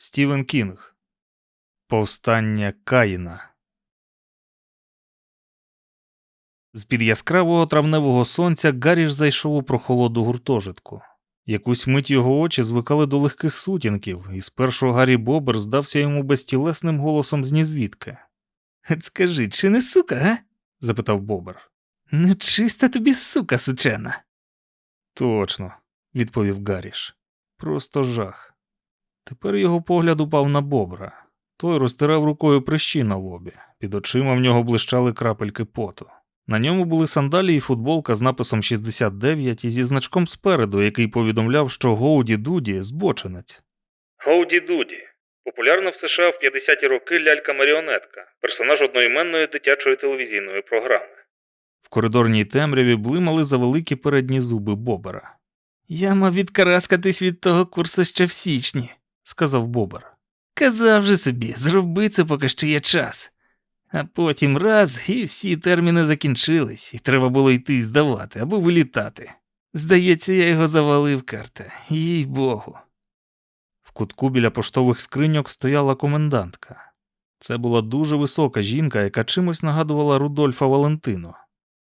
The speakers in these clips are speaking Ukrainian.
Стівен Кінг. Повстання Каїна. З-під яскравого травневого сонця Гарріш зайшов у прохолоду гуртожитку. Якусь мить його очі звикали до легких сутінків, і спершу Гаррі Бобер здався йому безтілесним голосом з нізвідки. Скажи, чи не сука, га? запитав Бобер. Ну, чиста тобі сука сучена. Точно, відповів Гарріш. Просто жах. Тепер його погляд упав на бобра. Той розтирав рукою прищі на лобі. Під очима в нього блищали крапельки поту. На ньому були сандалі і футболка з написом 69 і зі значком спереду, який повідомляв, що Гоуді Дуді збочинець. Гоуді Дуді. Популярна в США в 50-ті роки лялька-маріонетка, персонаж одноіменної дитячої телевізійної програми. В коридорній темряві блимали завеликі передні зуби Бобера. Я мав відкараскатись від того курсу ще в січні, сказав Бобер. казав же собі, зроби це, поки ще є час. А потім раз і всі терміни закінчились, і треба було йти і здавати або вилітати. Здається, я його завалив, карта, їй богу. В кутку біля поштових скриньок стояла комендантка. Це була дуже висока жінка, яка чимось нагадувала Рудольфа Валентино.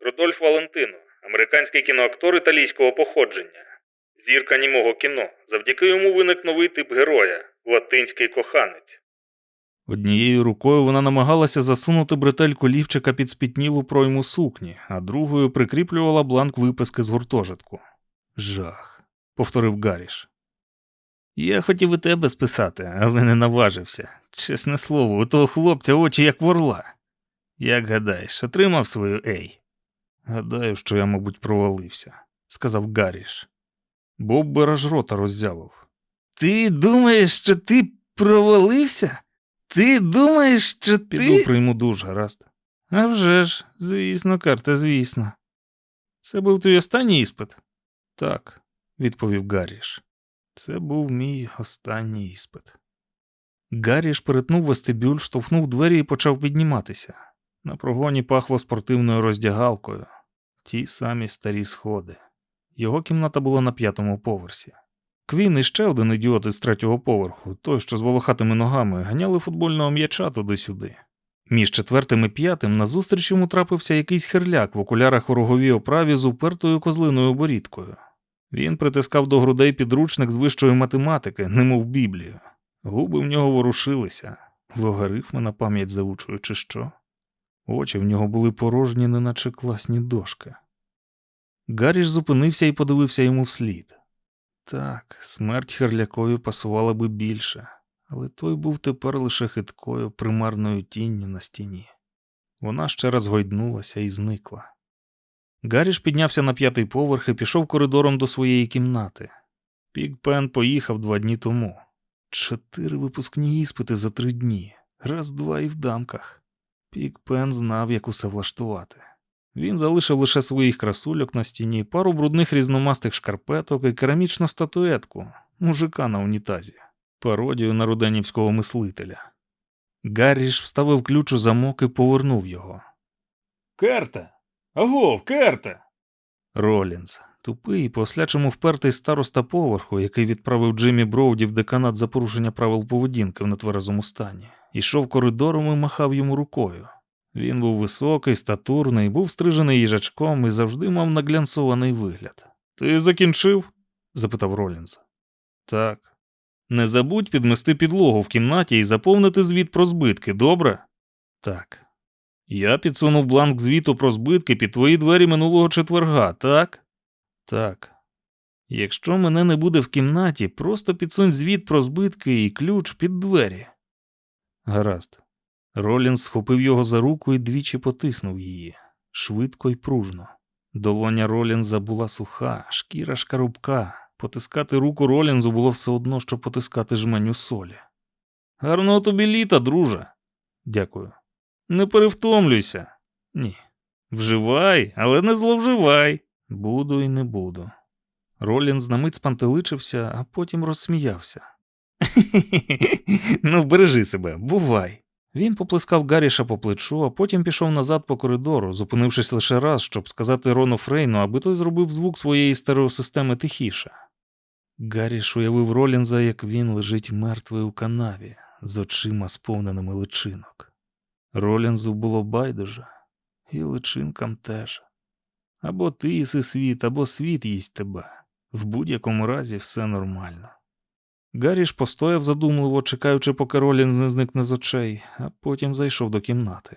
Рудольф Валентино, американський кіноактор італійського походження, зірка німого кіно. Завдяки йому виник новий тип героя латинський коханець. Однією рукою вона намагалася засунути бретельку лівчика під спітнілу пройму сукні, а другою прикріплювала бланк виписки з гуртожитку. Жах, повторив Гарріш. Я хотів і тебе списати, але не наважився. Чесне слово, у того хлопця очі як ворла. Як гадаєш, отримав свою ей? Гадаю, що я, мабуть, провалився, сказав Гарріш. Боб аж рота роззявив. Ти думаєш, що ти провалився? Ти думаєш, що ти. Піду прийму душ, гаразд. А вже ж, звісно, карта, звісно. Це був твій останній іспит? Так, відповів Гарріш. Це був мій останній іспит. Гарріш перетнув вестибюль, штовхнув двері і почав підніматися. На прогоні пахло спортивною роздягалкою, ті самі старі сходи. Його кімната була на п'ятому поверсі. Квін і ще один ідіот із третього поверху, той, що з волохатими ногами, ганяли футбольного м'яча туди-сюди. Між четвертим і п'ятим назустріч йому трапився якийсь херляк в окулярах у роговій оправі з упертою козлиною борідкою. Він притискав до грудей підручник з вищої математики, немов Біблію. Губи в нього ворушилися, логарифми на пам'ять заучуючи що. Очі в нього були порожні, неначе класні дошки. Гарріш зупинився і подивився йому вслід. Так, смерть Херлякові пасувала би більше, але той був тепер лише хиткою примарною тінню на стіні. Вона ще раз гойднулася і зникла. Гарріш піднявся на п'ятий поверх і пішов коридором до своєї кімнати. Пікпен поїхав два дні тому. Чотири випускні іспити за три дні, раз два і в дамках. Пікпен знав, як усе влаштувати. Він залишив лише своїх красульок на стіні, пару брудних різномастих шкарпеток і керамічну статуетку, мужика на унітазі, пародію на руденівського мислителя. Гарріш вставив ключ у замок і повернув його. Керте! Агов, керте! Ролінс, тупий, і по ослячому впертий староста поверху, який відправив Джиммі Броуді в деканат за порушення правил поведінки в нетверезому стані, ішов коридором і махав йому рукою. Він був високий, статурний, був стрижений їжачком і завжди мав наглянсований вигляд. Ти закінчив? запитав Ролінз. Так. Не забудь підмести підлогу в кімнаті і заповнити звіт про збитки, добре? Так. Я підсунув бланк звіту про збитки під твої двері минулого четверга, так? Так. Якщо мене не буде в кімнаті, просто підсунь звіт про збитки і ключ під двері. Гаразд. Ролінс схопив його за руку і двічі потиснув її швидко й пружно. Долоня Ролінза була суха, шкіра шкарубка. Потискати руку Ролінзу було все одно, що потискати жменю солі. Гарного тобі літа, друже. Дякую. Не перевтомлюйся. Ні. Вживай, але не зловживай. Буду і не буду. Ролінз на мить спантеличився, а потім розсміявся. Ну, бережи себе, бувай. Він поплескав Гарріша по плечу, а потім пішов назад по коридору, зупинившись лише раз, щоб сказати Рону Фрейну, аби той зробив звук своєї стереосистеми тихіше. Гарріш уявив Ролінза, як він лежить мертвий у канаві, з очима сповненими личинок. Ролінзу було байдуже, і личинкам теж. Або ти їси світ, або світ їсть тебе. В будь-якому разі все нормально. Гарріш постояв задумливо, чекаючи, поки Ролінз не зникне з очей, а потім зайшов до кімнати.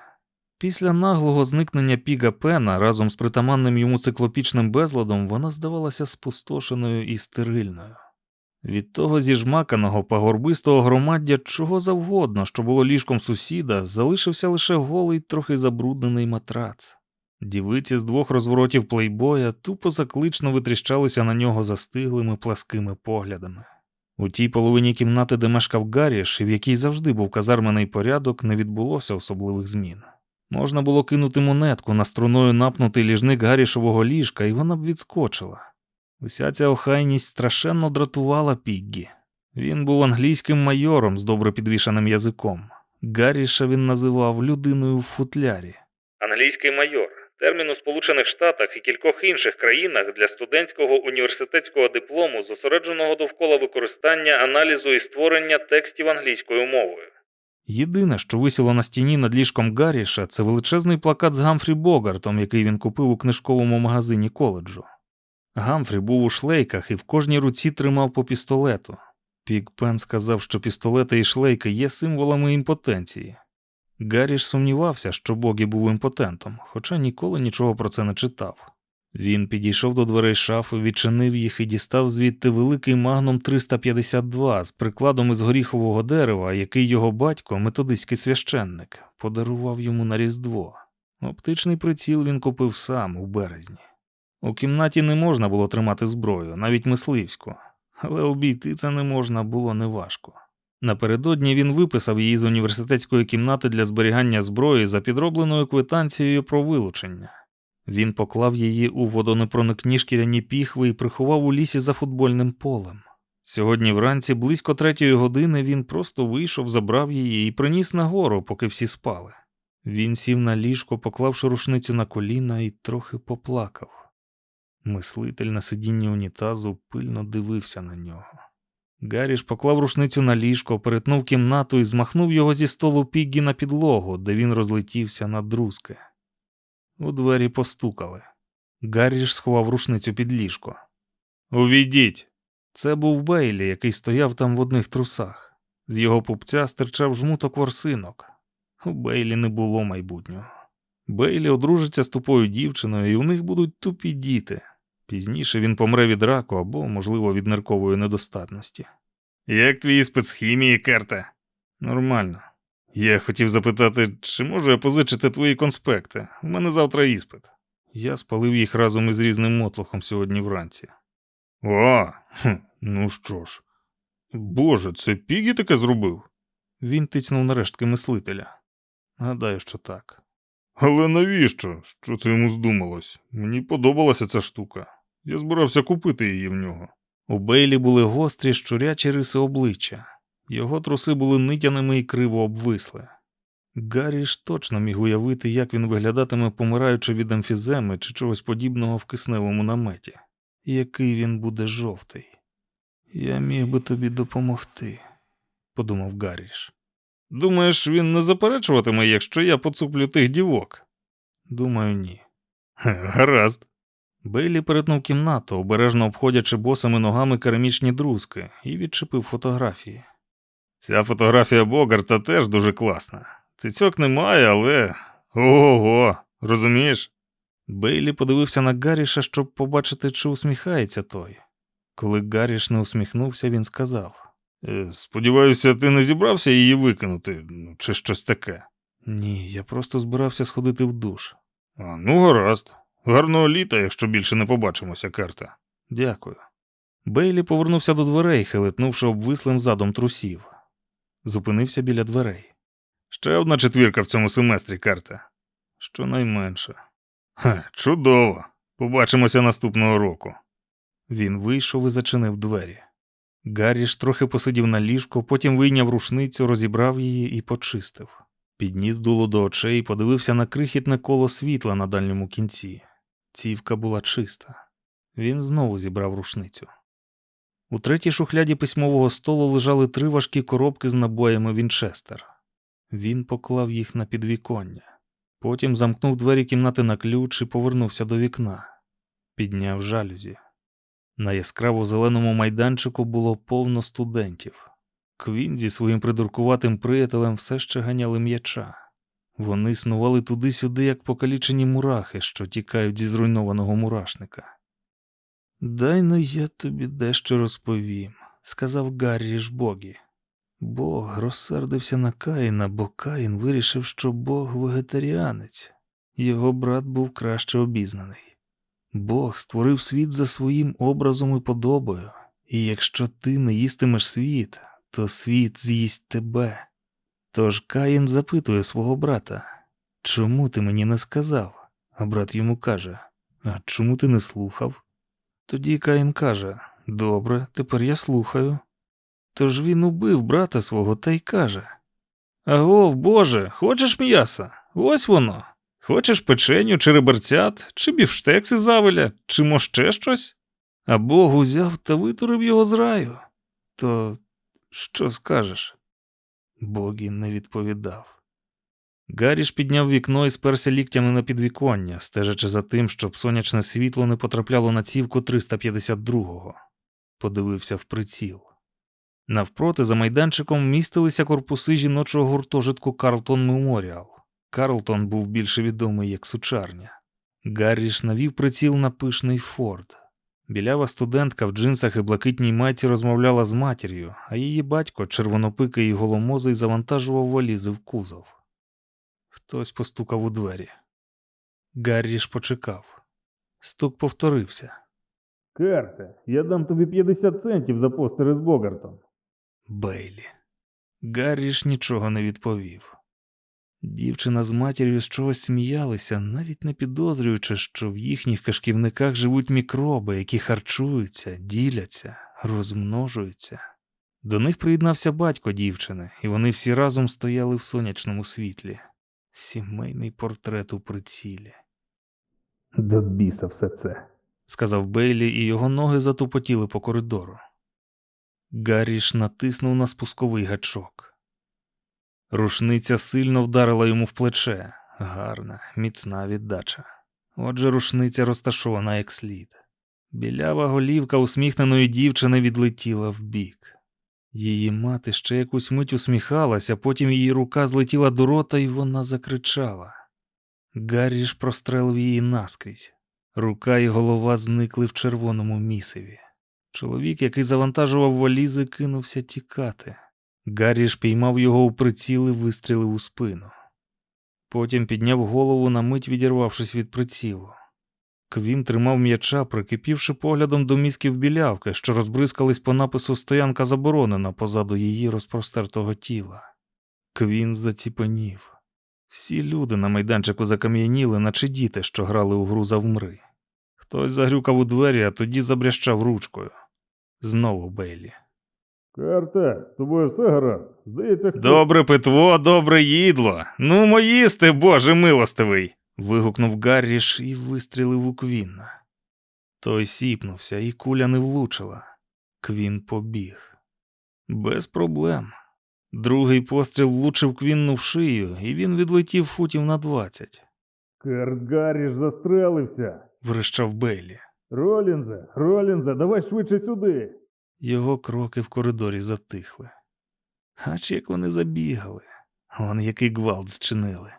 Після наглого зникнення Піга Пена разом з притаманним йому циклопічним безладом вона здавалася спустошеною і стерильною. Від того зіжмаканого пагорбистого громаддя чого завгодно, що було ліжком сусіда, залишився лише голий, трохи забруднений матрац. Дівиці з двох розворотів плейбоя тупо заклично витріщалися на нього застиглими пласкими поглядами. У тій половині кімнати, де мешкав Гарріш, і в якій завжди був казармений порядок, не відбулося особливих змін. Можна було кинути монетку на струною напнутий ліжник Гаррішового ліжка, і вона б відскочила. Уся ця охайність страшенно дратувала Піггі. Він був англійським майором з добре підвішаним язиком. Гарріша він називав людиною в футлярі. Англійський майор термін у Сполучених Штатах і кількох інших країнах для студентського університетського диплому, зосередженого довкола використання, аналізу і створення текстів англійською мовою. Єдине, що висіло на стіні над ліжком Гарріша, це величезний плакат з Гамфрі Богартом, який він купив у книжковому магазині коледжу. Гамфрі був у шлейках і в кожній руці тримав по пістолету. Пік Пен сказав, що пістолети і шлейки є символами імпотенції. Гарріш сумнівався, що Богі був імпотентом, хоча ніколи нічого про це не читав. Він підійшов до дверей шафи, відчинив їх і дістав звідти великий магнум 352 з прикладом із горіхового дерева, який його батько, методистський священник, подарував йому на Різдво. Оптичний приціл він купив сам у березні. У кімнаті не можна було тримати зброю, навіть мисливську, але обійти це не можна було неважко. Напередодні він виписав її з університетської кімнати для зберігання зброї за підробленою квитанцією про вилучення. Він поклав її у водонепроникні шкіряні піхви і приховав у лісі за футбольним полем. Сьогодні вранці, близько третьої години, він просто вийшов, забрав її і приніс нагору, поки всі спали. Він сів на ліжко, поклавши рушницю на коліна і трохи поплакав. Мислитель на сидінні унітазу пильно дивився на нього. Гарріш поклав рушницю на ліжко, перетнув кімнату і змахнув його зі столу Піггі на підлогу, де він розлетівся на друзки. У двері постукали. Гарріш сховав рушницю під ліжко. Увійдіть. Це був Бейлі, який стояв там в одних трусах. З його пупця стирчав жмуток ворсинок. У Бейлі не було майбутнього. Бейлі одружиться з тупою дівчиною, і у них будуть тупі діти. Пізніше він помре від раку або, можливо, від ниркової недостатності. Як твій іспит з хімії, Керта? Нормально. Я хотів запитати, чи можу я позичити твої конспекти? У мене завтра іспит. Я спалив їх разом із різним мотлохом сьогодні вранці. О, хм, ну що ж. Боже, це Пігі таке зробив? Він тицнув на рештки мислителя. Гадаю, що так. Але навіщо? Що це йому здумалось? Мені подобалася ця штука. Я збирався купити її в нього. У Бейлі були гострі щурячі риси обличчя. Його труси були нитяними і криво обвисли. Гаррі ж точно міг уявити, як він виглядатиме, помираючи від емфіземи чи чогось подібного в кисневому наметі. Який він буде жовтий. Я міг би тобі допомогти, подумав Гарріш. Думаєш, він не заперечуватиме, якщо я поцуплю тих дівок? Думаю, ні. Гаразд. Бейлі перетнув кімнату, обережно обходячи босими ногами керамічні друзки, і відчепив фотографії. Ця фотографія Богарта теж дуже класна. Цицьок немає, але. Ого, розумієш? Бейлі подивився на Гарріша, щоб побачити, чи усміхається той. Коли Гарріш не усміхнувся, він сказав: «Е, Сподіваюся, ти не зібрався її викинути, ну, чи щось таке. Ні, я просто збирався сходити в душ. А, ну, гаразд. Гарного літа, якщо більше не побачимося, Керта. Дякую. Бейлі повернувся до дверей, хилитнувши обвислим задом трусів. Зупинився біля дверей. Ще одна четвірка в цьому семестрі, Керта. Щонайменше. Ха, чудово. Побачимося наступного року. Він вийшов і зачинив двері. Гарріш трохи посидів на ліжку, потім вийняв рушницю, розібрав її і почистив. Підніс дуло до очей і подивився на крихітне коло світла на дальньому кінці. Цівка була чиста. Він знову зібрав рушницю. У третій шухляді письмового столу лежали три важкі коробки з набоями Вінчестер. Він поклав їх на підвіконня. Потім замкнув двері кімнати на ключ і повернувся до вікна. Підняв жалюзі. На яскраво зеленому майданчику було повно студентів. Квін зі своїм придуркуватим приятелем все ще ганяли м'яча. Вони снували туди-сюди, як покалічені мурахи, що тікають зі зруйнованого мурашника. Дай ну я тобі дещо розповім, сказав Гаррі ж Богі. Бог розсердився на Каїна, бо Каїн вирішив, що Бог вегетаріанець. Його брат був краще обізнаний. Бог створив світ за своїм образом і подобою, і якщо ти не їстимеш світ, то світ з'їсть тебе. Тож Каїн запитує свого брата, чому ти мені не сказав? А брат йому каже, а чому ти не слухав? Тоді Каїн каже, добре, тепер я слухаю. Тож він убив брата свого та й каже: Агов, Боже, хочеш м'яса? Ось воно. Хочеш печеню, чи реберцят, чи бівштекси завеля, чи мо ще щось? А Бог узяв та витурив його з раю. То що скажеш? Богі не відповідав. Гарріш підняв вікно і сперся ліктями на підвіконня, стежачи за тим, щоб сонячне світло не потрапляло на цівку 352-го. Подивився в приціл. Навпроти за майданчиком містилися корпуси жіночого гуртожитку Карлтон Меморіал. Карлтон був більше відомий як сучарня. Гарріш навів приціл на пишний Форд. Білява студентка в джинсах і блакитній майці розмовляла з матір'ю, а її батько, червонопикий і голомозий, завантажував валізи в кузов. Хтось постукав у двері. Гарріш почекав. Стук повторився. Керте, я дам тобі 50 центів за постери з Богартом. Бейлі. Гарріш нічого не відповів. Дівчина з матір'ю з чогось сміялися, навіть не підозрюючи, що в їхніх кишківниках живуть мікроби, які харчуються, діляться, розмножуються. До них приєднався батько дівчини, і вони всі разом стояли в сонячному світлі. Сімейний портрет у прицілі. До біса все це, сказав Бейлі, і його ноги затупотіли по коридору. Гарріш натиснув на спусковий гачок. Рушниця сильно вдарила йому в плече. Гарна, міцна віддача. Отже, рушниця розташована як слід. Білява голівка усміхненої дівчини відлетіла вбік. Її мати ще якусь мить усміхалася, потім її рука злетіла до рота, і вона закричала. Гарріш прострелив її наскрізь. Рука і голова зникли в червоному місиві. Чоловік, який завантажував валізи, кинувся тікати. Гарріш піймав його у приціл і вистрілив у спину. Потім підняв голову, на мить відірвавшись від прицілу. Квін тримав м'яча, прикипівши поглядом до мізків білявки, що розбризкались по напису Стоянка заборонена позаду її розпростертого тіла. Квін заціпенів. Всі люди на майданчику закам'яніли, наче діти, що грали у гру завмри. Хтось загрюкав у двері, а тоді забрящав ручкою. Знову Бейлі. Карте, з тобою все гаразд. Здається, хто... Добре питво, добре їдло. Ну, моїсти, боже милостивий. вигукнув Гарріш і вистрілив у Квінна. Той сіпнувся, і куля не влучила. Квін побіг. Без проблем. Другий постріл влучив Квінну в шию, і він відлетів футів на двадцять. Керт Гарріш застрелився. Врищав Бейлі. Ролінзе, Ролінзе, давай швидше сюди. Його кроки в коридорі затихли. Ач як вони забігали, он який гвалт зчинили.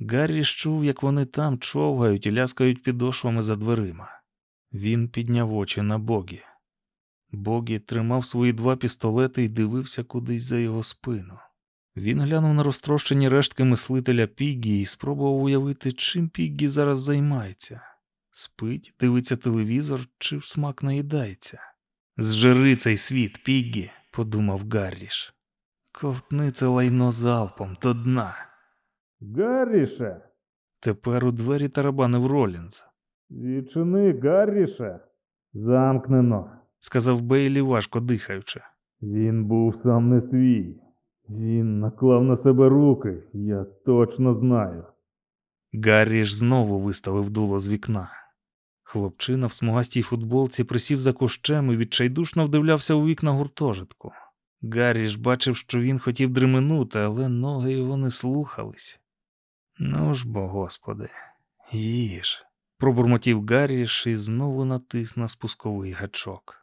Гаррі чув, як вони там човгають і ляскають підошвами за дверима. Він підняв очі на Богі. Богі тримав свої два пістолети і дивився кудись за його спину. Він глянув на розтрощені рештки мислителя Піггі і спробував уявити, чим Піггі зараз займається. Спить, дивиться телевізор чи в смак наїдається. Зжери цей світ, Піггі, подумав Гарріш. Ковтни це лайно залпом до дна. Гарріше. Тепер у двері тарабанив Ролінз, Відчини, Гарріше. Замкнено. сказав Бейлі, важко дихаючи. Він був сам не свій. Він наклав на себе руки, я точно знаю. Гарріш знову виставив дуло з вікна. Хлопчина в смугастій футболці присів за кущем і відчайдушно вдивлявся у вікна гуртожитку. Гаррі ж бачив, що він хотів дременути, але ноги його не слухались. Ну ж бо, господи, їж. Пробурмотів Гарріш і знову натис на спусковий гачок.